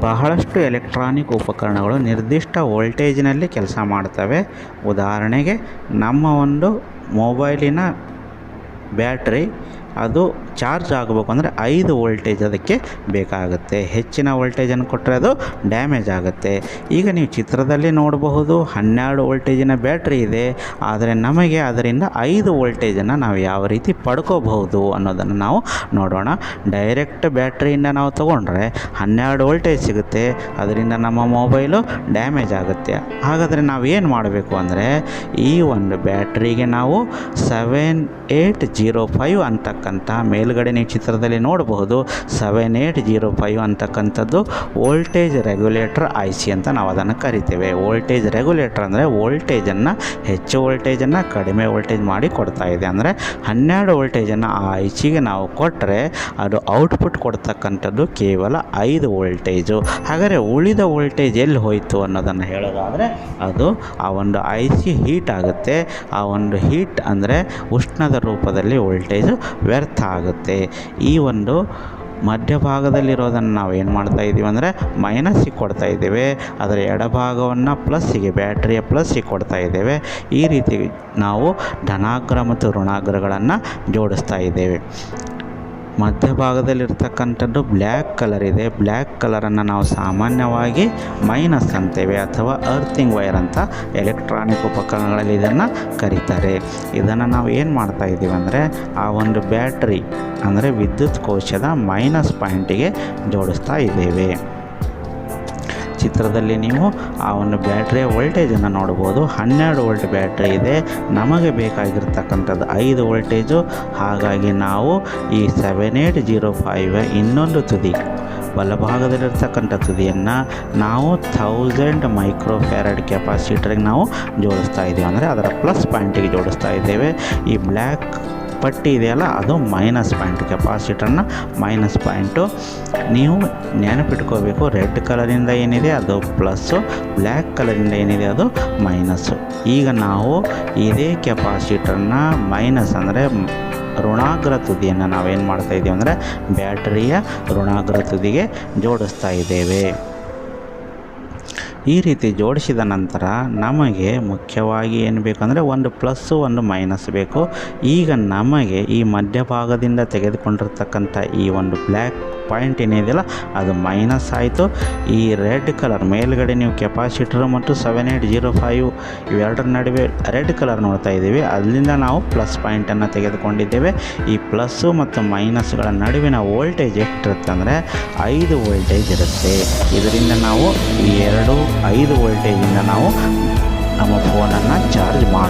ಬಹಳಷ್ಟು ಎಲೆಕ್ಟ್ರಾನಿಕ್ ಉಪಕರಣಗಳು ನಿರ್ದಿಷ್ಟ ವೋಲ್ಟೇಜ್ನಲ್ಲಿ ಕೆಲಸ ಮಾಡ್ತವೆ. ಉದಾಹರಣೆಗೆ ನಮ್ಮ ಒಂದು ಮೊಬೈಲಿನ ಬ್ಯಾಟ್ರಿ ಅದು ಚಾರ್ಜ್ ಆಗಬೇಕು ಅಂದರೆ ಐದು ವೋಲ್ಟೇಜ್ ಅದಕ್ಕೆ ಬೇಕಾಗುತ್ತೆ. ಹೆಚ್ಚಿನ ವೋಲ್ಟೇಜನ್ನು ಕೊಟ್ಟರೆ ಅದು ಡ್ಯಾಮೇಜ್ ಆಗುತ್ತೆ. ಈಗ ನೀವು ಚಿತ್ರದಲ್ಲಿ ನೋಡಬಹುದು ಹನ್ನೆರಡು ವೋಲ್ಟೇಜಿನ ಬ್ಯಾಟ್ರಿ ಇದೆ. ಆದರೆ ನಮಗೆ ಅದರಿಂದ ಐದು ವೋಲ್ಟೇಜನ್ನು ನಾವು ಯಾವ ರೀತಿ ಪಡ್ಕೋಬಹುದು ಅನ್ನೋದನ್ನು ನಾವು ನೋಡೋಣ. ಡೈರೆಕ್ಟ್ ಬ್ಯಾಟ್ರಿಯಿಂದ ನಾವು ತಗೊಂಡ್ರೆ ಹನ್ನೆರಡು ವೋಲ್ಟೇಜ್ ಸಿಗುತ್ತೆ. ಅದರಿಂದ ನಮ್ಮ ಮೊಬೈಲು ಡ್ಯಾಮೇಜ್ ಆಗುತ್ತೆ. ಹಾಗಾದರೆ ನಾವು ಏನು ಮಾಡಬೇಕು ಅಂದರೆ ಈ ಒಂದು ಬ್ಯಾಟ್ರಿಗೆ ನಾವು ಸೆವೆನ್ ಏಯ್ಟ್ ಜೀರೋ ಫೈವ್ ಅಂತಕ್ಕಂಥ ಮೇಲುಗಡೆ ನೀವು ಚಿತ್ರದಲ್ಲಿ ನೋಡಬಹುದು ಸೆವೆನ್ ಏಯ್ಟ್ ಜೀರೋ ಫೈವ್ ಅಂತಕ್ಕಂಥದ್ದು ವೋಲ್ಟೇಜ್ ರೆಗ್ಯುಲೇಟರ್ ಐ ಸಿ ಅಂತ ನಾವು ಅದನ್ನು ಕರಿತೇವೆ. ವೋಲ್ಟೇಜ್ ರೆಗ್ಯುಲೇಟರ್ ಅಂದರೆ ವೋಲ್ಟೇಜನ್ನು ಹೆಚ್ಚು ವೋಲ್ಟೇಜನ್ನು ಕಡಿಮೆ ವೋಲ್ಟೇಜ್ ಮಾಡಿ ಕೊಡ್ತಾ ಇದೆ. ಅಂದರೆ ಹನ್ನೆರಡು ವೋಲ್ಟೇಜನ್ನು ಆ ಐ ಸಿಗೆ ನಾವು ಕೊಟ್ಟರೆ ಅದು ಔಟ್ಪುಟ್ ಕೊಡ್ತಕ್ಕಂಥದ್ದು ಕೇವಲ ಐದು ವೋಲ್ಟೇಜು ಹಾಗಾದರೆ ಉಳಿದ ವೋಲ್ಟೇಜ್ ಎಲ್ಲಿ ಹೋಯಿತು ಅನ್ನೋದನ್ನು ಹೇಳೋದಾದರೆ ಅದು ಆ ಒಂದು ಐ ಸಿ ಹೀಟ್ ಆಗುತ್ತೆ. ಆ ಒಂದು ಹೀಟ್ ಅಂದರೆ ಉಷ್ಣದ ರೂಪದಲ್ಲಿ ವೋಲ್ಟೇಜು ವ್ಯರ್ಥ ಆಗುತ್ತೆ. ಈ ಒಂದು ಮಧ್ಯಭಾಗದಲ್ಲಿರೋದನ್ನು ನಾವು ಏನು ಮಾಡ್ತಾ ಇದ್ದೀವಿ ಅಂದರೆ ಮೈನಸ್ಸಿಗೆ ಕೊಡ್ತಾ ಇದ್ದೇವೆ. ಅದರ ಎಡಭಾಗವನ್ನು ಪ್ಲಸ್ಸಿಗೆ ಬ್ಯಾಟ್ರಿಯ ಪ್ಲಸ್ಸಿಗೆ ಕೊಡ್ತಾ ಇದ್ದೇವೆ. ಈ ರೀತಿ ನಾವು ಧನಾಗ್ರ ಮತ್ತು ಋಣಾಗ್ರಗಳನ್ನು ಜೋಡಿಸ್ತಾ ಇದ್ದೇವೆ. ಮಧ್ಯಭಾಗದಲ್ಲಿರ್ತಕ್ಕಂಥದ್ದು ಬ್ಲ್ಯಾಕ್ ಕಲರ್ ಇದೆ. ಬ್ಲ್ಯಾಕ್ ಕಲರನ್ನು ನಾವು ಸಾಮಾನ್ಯವಾಗಿ ಮೈನಸ್ ಅಂತೇವೆ ಅಥವಾ ಅರ್ಥಿಂಗ್ ವೈರ್ ಅಂತ ಎಲೆಕ್ಟ್ರಾನಿಕ್ ಉಪಕರಣಗಳಲ್ಲಿ ಇದನ್ನು ಕರೀತಾರೆ. ಇದನ್ನು ನಾವು ಏನು ಮಾಡ್ತಾ ಇದ್ದೀವಿ ಅಂದರೆ ಆ ಒಂದು ಬ್ಯಾಟ್ರಿ ಅಂದರೆ ವಿದ್ಯುತ್ ಕೋಶದ ಮೈನಸ್ ಪಾಯಿಂಟಿಗೆ ಜೋಡಿಸ್ತಾ ಇದ್ದೇವೆ. ಚಿತ್ರದಲ್ಲಿ ನೀವು ಆ ಒಂದು ಬ್ಯಾಟ್ರಿಯ ವೋಲ್ಟೇಜನ್ನು ನೋಡ್ಬೋದು. ಹನ್ನೆರಡು ವೋಲ್ಟ್ ಬ್ಯಾಟ್ರಿ ಇದೆ. ನಮಗೆ ಬೇಕಾಗಿರ್ತಕ್ಕಂಥದ್ದು ಐದು ವೋಲ್ಟೇಜು. ಹಾಗಾಗಿ ನಾವು ಈ ಸೆವೆನ್ ಏಯ್ಟ್ ಜೀರೋ ಫೈವ್ ಇನ್ನೊಂದು ತುದಿ ಬಲಭಾಗದಲ್ಲಿರ್ತಕ್ಕಂಥ ತುದಿಯನ್ನು ನಾವು ಥೌಸಂಡ್ ಮೈಕ್ರೋ ಫ್ಯಾರಡ್ ಕೆಪಾಸಿಟರ್ಗೆ ನಾವು ಜೋಡಿಸ್ತಾ ಇದ್ದೀವಿ. ಅಂದರೆ ಅದರ ಪ್ಲಸ್ ಪಾಯಿಂಟಿಗೆ ಜೋಡಿಸ್ತಾ ಇದ್ದೇವೆ. ಈ ಬ್ಲ್ಯಾಕ್ ಪಟ್ಟಿ ಇದೆಯಲ್ಲ, ಅದು ಮೈನಸ್ ಪಾಯಿಂಟ್ ಕೆಪಾಸಿಟರ್ನ ಮೈನಸ್ ಪಾಯಿಂಟು ನೀವು ನೆನಪಿಟ್ಕೋಬೇಕು ರೆಡ್ ಕಲರಿಂದ ಏನಿದೆ ಅದು ಪ್ಲಸ್ಸು ಬ್ಲ್ಯಾಕ್ ಕಲರಿಂದ ಏನಿದೆ ಅದು ಮೈನಸ್ಸು ಈಗ ನಾವು ಇದೇ ಕೆಪಾಸಿಟರ್ನ ಮೈನಸ್ ಅಂದರೆ ಋಣಾಗ್ರ ತುದಿಯನ್ನು ನಾವೇನು ಮಾಡ್ತಾ ಇದ್ದೀವಿ ಅಂದರೆ ಬ್ಯಾಟರಿಯ ಋಣಾಗ್ರ ತುದಿಗೆ ಜೋಡಿಸ್ತಾ ಇದ್ದೇವೆ. ಈ ರೀತಿ ಜೋಡಿಸಿದ ನಂತರ ನಮಗೆ ಮುಖ್ಯವಾಗಿ ಏನು ಬೇಕಂದರೆ ಒಂದು ಪ್ಲಸ್ಸು ಒಂದು ಮೈನಸ್ ಬೇಕು. ಈಗ ನಮಗೆ ಈ ಮಧ್ಯಭಾಗದಿಂದ ತೆಗೆದುಕೊಂಡಿರ್ತಕ್ಕಂಥ ಈ ಒಂದು ಬ್ಲ್ಯಾಕ್ ಪಾಯಿಂಟ್ ಏನಿದೆಯಲ್ಲ ಅದು ಮೈನಸ್ ಆಯಿತು. ಈ ರೆಡ್ ಕಲರ್ ಮೇಲ್ಗಡೆ ನೀವು ಕೆಪಾಸಿಟರ್ ಮತ್ತು ಸೆವೆನ್ ಏಯ್ಟ್ ಜೀರೋ ಫೈವ್ ಇವೆರಡರ ನಡುವೆ ರೆಡ್ ಕಲರ್ ನೋಡ್ತಾ ಇದ್ದೀವಿ. ಅಲ್ಲಿಂದ ನಾವು ಪ್ಲಸ್ ಪಾಯಿಂಟನ್ನು ತೆಗೆದುಕೊಂಡಿದ್ದೇವೆ. ಈ ಪ್ಲಸ್ಸು ಮತ್ತು ಮೈನಸ್ಗಳ ನಡುವಿನ ವೋಲ್ಟೇಜ್ ಎಷ್ಟಿರುತ್ತೆ ಅಂದರೆ ಐದು ವೋಲ್ಟೇಜ್ ಇರುತ್ತೆ. ಇದರಿಂದ ನಾವು ಈ ಎರಡು ಐದು ವೋಲ್ಟೇಜಿಂದ ನಾವು ನಮ್ಮ ಫೋನನ್ನು ಚಾರ್ಜ್ ಮಾಡಿ